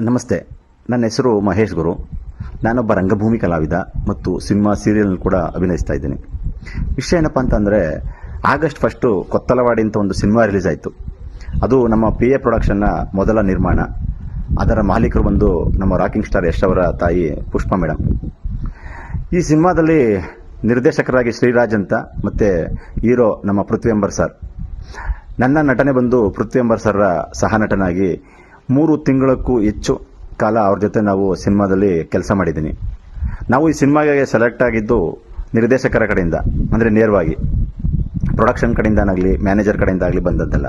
ನಮಸ್ತೆ. ನನ್ನ ಹೆಸರು ಮಹೇಶ್ ಗುರು. ನಾನೊಬ್ಬ ರಂಗಭೂಮಿ ಕಲಾವಿದ ಮತ್ತು ಸಿನಿಮಾ ಸೀರಿಯಲ್ ಕೂಡ ಅಭಿನಯಿಸ್ತಾ ಇದ್ದೀನಿ. ವಿಷಯ ಏನಪ್ಪ ಅಂತಂದರೆ, ಆಗಸ್ಟ್ ಫಸ್ಟು ಕೊತ್ತಲವಾಡಿ ಅಂತ ಒಂದು ಸಿನಿಮಾ ರಿಲೀಸ್ ಆಯಿತು. ಅದು ನಮ್ಮ ಪಿ ಎ ಪ್ರೊಡಕ್ಷನ್ನ ಮೊದಲ ನಿರ್ಮಾಣ. ಅದರ ಮಾಲೀಕರು ಬಂದು ನಮ್ಮ ರಾಕಿಂಗ್ ಸ್ಟಾರ್ ಯಶ್ ಅವರ ತಾಯಿ ಪುಷ್ಪ ಮೇಡಮ್ ಈ ಸಿನಿಮಾದಲ್ಲಿ ನಿರ್ದೇಶಕರಾಗಿ ಶ್ರೀರಾಜ್ ಅಂತ ಮತ್ತು ಹೀರೋ ನಮ್ಮ ಪೃಥ್ವಿ ಅಂಬರ್ ಸರ್. ನನ್ನ ನಟನೆ ಬಂದು ಪೃಥ್ವಿ ಅಂಬರ್ ಸರ್ರ ಸಹ ನಟನಾಗಿ ಮೂರು ತಿಂಗಳಕ್ಕೂ ಹೆಚ್ಚು ಕಾಲ ಅವ್ರ ಜೊತೆ ನಾವು ಸಿನಿಮಾದಲ್ಲಿ ಕೆಲಸ ಮಾಡಿದ್ದೀನಿ. ನಾವು ಈ ಸಿನಿಮಾಗೆ ಸೆಲೆಕ್ಟ್ ಆಗಿದ್ದು ನಿರ್ದೇಶಕರ ಕಡೆಯಿಂದ, ಅಂದರೆ ನೇರವಾಗಿ. ಪ್ರೊಡಕ್ಷನ್ ಕಡೆಯಿಂದಾಗಲಿ ಮ್ಯಾನೇಜರ್ ಕಡೆಯಿಂದ ಆಗಲಿ ಬಂದದ್ದಲ್ಲ.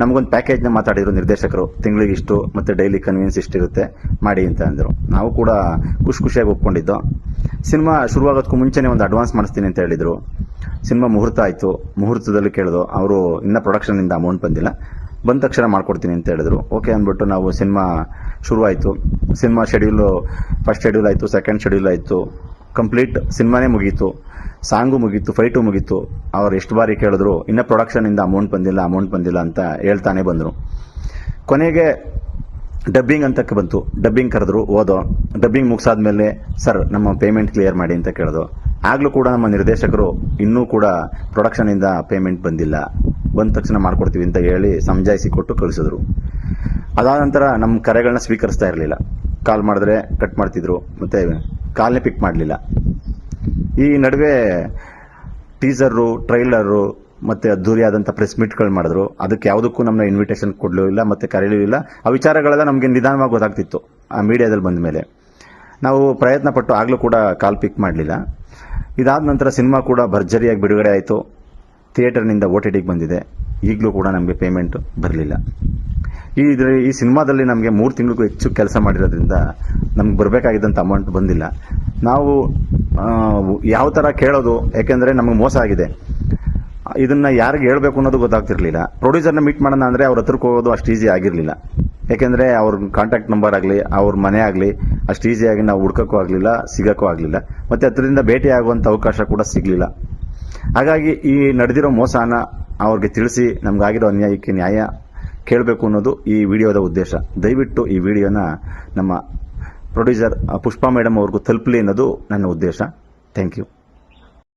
ನಮಗೊಂದು ಪ್ಯಾಕೇಜ್ನ ಮಾತಾಡಿದರು ನಿರ್ದೇಶಕರು, ತಿಂಗಳಿಗೆ ಇಷ್ಟು ಮತ್ತು ಡೈಲಿ ಕನ್ವೀನ್ಸ್ ಇಷ್ಟಿರುತ್ತೆ, ಮಾಡಿ ಅಂತ ಅಂದರು. ನಾವು ಕೂಡ ಖುಷಿ ಖುಷಿಯಾಗಿ ಒಪ್ಕೊಂಡಿದ್ದು. ಸಿನಿಮಾ ಶುರುವಾಗೋದಕ್ಕೂ ಮುಂಚೆನೇ ಒಂದು ಅಡ್ವಾನ್ಸ್ ಮಾಡಿಸ್ತೀನಿ ಅಂತ ಹೇಳಿದರು. ಸಿನಿಮಾ ಮುಹೂರ್ತ ಆಯಿತು, ಮುಹೂರ್ತದಲ್ಲಿ ಕೇಳಿದ್ರು ಅವರು ಇನ್ನೂ ಪ್ರೊಡಕ್ಷನ್ನಿಂದ ಅಮೌಂಟ್ ಬಂದಿಲ್ಲ. ಬಂದ ತಕ್ಷಣ ಮಾಡ್ಕೊಡ್ತೀನಿ ಅಂತ ಹೇಳಿದ್ರು. ಓಕೆ ಅಂದ್ಬಿಟ್ಟು ನಾವು ಸಿನಿಮಾ ಶುರುವಾಯಿತು. ಸಿನಿಮಾ ಶೆಡ್ಯೂಲು ಫಸ್ಟ್ ಶೆಡ್ಯೂಲ್ ಆಯಿತು ಸೆಕೆಂಡ್ ಶೆಡ್ಯೂಲ್ ಆಯಿತು. ಕಂಪ್ಲೀಟ್ ಸಿನಿಮಾನೇ ಮುಗೀತು. ಸಾಂಗು ಮುಗೀತು ಫೈಟು ಮುಗೀತು. ಅವ್ರು ಎಷ್ಟು ಬಾರಿ ಕೇಳಿದ್ರು, ಇನ್ನೂ ಪ್ರೊಡಕ್ಷನಿಂದ ಅಮೌಂಟ್ ಬಂದಿಲ್ಲ ಅಮೌಂಟ್ ಬಂದಿಲ್ಲ ಅಂತ ಹೇಳ್ತಾನೆ ಬಂದರು. ಕೊನೆಗೆ ಡಬ್ಬಿಂಗ್ ಅಂತಕ್ಕೆ ಬಂತು. ಡಬ್ಬಿಂಗ್ ಕರೆದ್ರು, ಓದೋ. ಡಬ್ಬಿಂಗ್ ಮುಗಿಸಾದ್ಮೇಲೆ, ಸರ್, ನಮ್ಮ ಪೇಮೆಂಟ್ ಕ್ಲಿಯರ್ ಮಾಡಿ ಅಂತ ಕೇಳಿದ್ರು. ಆಗಲೂ ಕೂಡ ನಮ್ಮ ನಿರ್ದೇಶಕರು ಇನ್ನೂ ಕೂಡ ಪ್ರೊಡಕ್ಷನಿಂದ ಪೇಮೆಂಟ್ ಬಂದಿಲ್ಲ. ಬಂದ ತಕ್ಷಣ ಮಾಡ್ಕೊಡ್ತೀವಿ ಅಂತ ಹೇಳಿ ಸಮಜಾಯಿಸಿ ಕೊಟ್ಟು ಕಳಿಸಿದ್ರು. ಅದಾದ ನಂತರ ನಮ್ಮ ಕರೆಗಳನ್ನ ಸ್ವೀಕರಿಸ್ತಾ ಇರಲಿಲ್ಲ. ಕಾಲ್ ಮಾಡಿದ್ರೆ ಕಟ್ ಮಾಡ್ತಿದ್ರು, ಮತ್ತು ಕಾಲ್ನೇ ಪಿಕ್ ಮಾಡಲಿಲ್ಲ. ಈ ನಡುವೆ ಟೀಸರು, ಟ್ರೈಲರು, ಮತ್ತು ಅದ್ದೂರಿಯಾದಂಥ ಪ್ರೆಸ್ ಮೀಟ್ಗಳು ಮಾಡಿದ್ರು. ಅದಕ್ಕೆ ಯಾವುದಕ್ಕೂ ನಮ್ಮನ್ನ ಇನ್ವಿಟೇಷನ್ ಕೊಡಲೂ ಇಲ್ಲ, ಮತ್ತು ಕರೀಲೂ ಇಲ್ಲ. ಆ ವಿಚಾರಗಳೆಲ್ಲ ನಮಗೆ ನಿಧಾನವಾಗಿ ಗೊತ್ತಾಗ್ತಿತ್ತು, ಆ ಮೀಡಿಯಾದಲ್ಲಿ ಬಂದ ಮೇಲೆ. ನಾವು ಪ್ರಯತ್ನ ಪಟ್ಟು ಆಗಲೂ ಕೂಡ ಕಾಲ್ ಪಿಕ್ ಮಾಡಲಿಲ್ಲ. ಇದಾದ ನಂತರ ಸಿನಿಮಾ ಕೂಡ ಭರ್ಜರಿಯಾಗಿ ಬಿಡುಗಡೆ ಆಯಿತು. ಥಿಯೇಟರ್ನಿಂದ ಓ ಟಿ ಟಿಗೆ ಬಂದಿದೆ. ಈಗಲೂ ಕೂಡ ನಮಗೆ ಪೇಮೆಂಟ್ ಬರಲಿಲ್ಲ. ಈ ಈ ಸಿನಿಮಾದಲ್ಲಿ ನಮಗೆ ಮೂರು ತಿಂಗಳಿಗೂ ಹೆಚ್ಚು ಕೆಲಸ ಮಾಡಿರೋದ್ರಿಂದ ನಮ್ಗೆ ಬರಬೇಕಾಗಿದ್ದಂಥ ಅಮೌಂಟ್ ಬಂದಿಲ್ಲ. ನಾವು ಯಾವ ಥರ ಕೇಳೋದು, ಯಾಕೆಂದರೆ ನಮಗೆ ಮೋಸ ಆಗಿದೆ. ಇದನ್ನು ಯಾರಿಗೆ ಹೇಳಬೇಕು ಅನ್ನೋದು ಗೊತ್ತಾಗ್ತಿರ್ಲಿಲ್ಲ. ಪ್ರೊಡ್ಯೂಸರ್ನ ಮೀಟ್ ಮಾಡೋಣ ಅಂದರೆ ಅವ್ರ ಹತ್ರಕ್ಕೆ ಹೋಗೋದು ಅಷ್ಟು ಈಸಿ ಆಗಿರಲಿಲ್ಲ. ಯಾಕೆಂದರೆ ಅವ್ರ ಕಾಂಟ್ಯಾಕ್ಟ್ ನಂಬರ್ ಆಗಲಿ, ಅವ್ರ ಮನೆ ಆಗಲಿ, ಅಷ್ಟು ಈಸಿಯಾಗಿ ನಾವು ಹುಡ್ಕೋಕ್ಕೂ ಆಗಲಿಲ್ಲ, ಸಿಗೋಕ್ಕೂ ಆಗಲಿಲ್ಲ. ಮತ್ತು ಹತ್ರದಿಂದ ಭೇಟಿ ಆಗುವಂಥ ಅವಕಾಶ ಕೂಡ ಸಿಗಲಿಲ್ಲ. ಹಾಗಾಗಿ ಈ ನಡೆದಿರೋ ಮೋಸನ ಅವ್ರಿಗೆ ತಿಳಿಸಿ ನಮಗಾಗಿರೋ ಅನ್ಯಾಯಕ್ಕೆ ನ್ಯಾಯ ಕೇಳಬೇಕು ಅನ್ನೋದು ಈ ವಿಡಿಯೋದ ಉದ್ದೇಶ. ದಯವಿಟ್ಟು ಈ ವಿಡಿಯೋನ ನಮ್ಮ ಪ್ರೊಡ್ಯೂಸರ್ ಪುಷ್ಪಾ ಮೇಡಮ್ ಅವ್ರಿಗೂ ತಲುಪಲಿ ಅನ್ನೋದು ನನ್ನ ಉದ್ದೇಶ. Thank you.